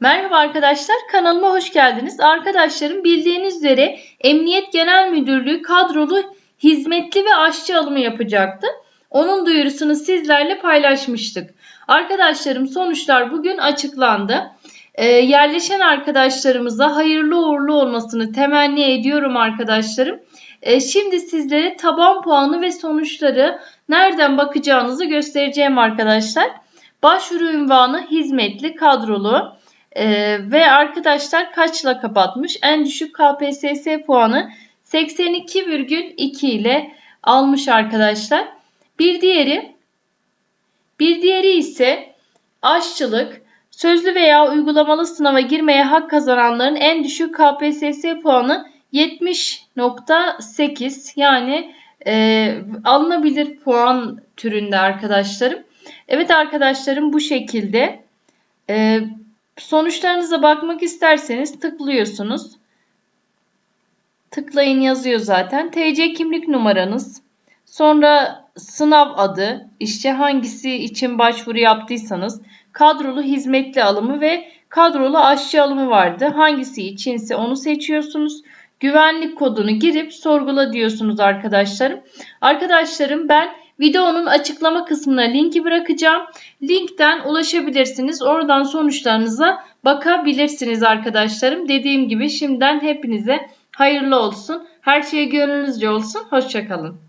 Merhaba arkadaşlar, kanalıma hoş geldiniz. Arkadaşlarım bildiğiniz üzere Emniyet Genel Müdürlüğü kadrolu hizmetli ve aşçı alımı yapacaktı. Onun duyurusunu sizlerle paylaşmıştık. Arkadaşlarım sonuçlar bugün açıklandı. Ee, yerleşen arkadaşlarımıza hayırlı uğurlu olmasını temenni ediyorum arkadaşlarım. Ee, şimdi sizlere taban puanı ve sonuçları nereden bakacağınızı göstereceğim arkadaşlar. Başvuru ünvanı hizmetli kadrolu. Ee, ve arkadaşlar kaçla kapatmış? En düşük KPSS puanı 82,2 ile almış arkadaşlar. Bir diğeri bir diğeri ise aşçılık. Sözlü veya uygulamalı sınava girmeye hak kazananların en düşük KPSS puanı 70.8 yani e, alınabilir puan türünde arkadaşlarım. Evet arkadaşlarım bu şekilde. E, Sonuçlarınıza bakmak isterseniz tıklıyorsunuz. Tıklayın yazıyor zaten. TC kimlik numaranız. Sonra sınav adı, işte hangisi için başvuru yaptıysanız, kadrolu hizmetli alımı ve kadrolu aşçı alımı vardı. Hangisi içinse onu seçiyorsunuz. Güvenlik kodunu girip sorgula diyorsunuz arkadaşlarım. Arkadaşlarım ben Videonun açıklama kısmına linki bırakacağım. Linkten ulaşabilirsiniz. Oradan sonuçlarınıza bakabilirsiniz arkadaşlarım. Dediğim gibi şimdiden hepinize hayırlı olsun. Her şey gönlünüzce olsun. Hoşçakalın.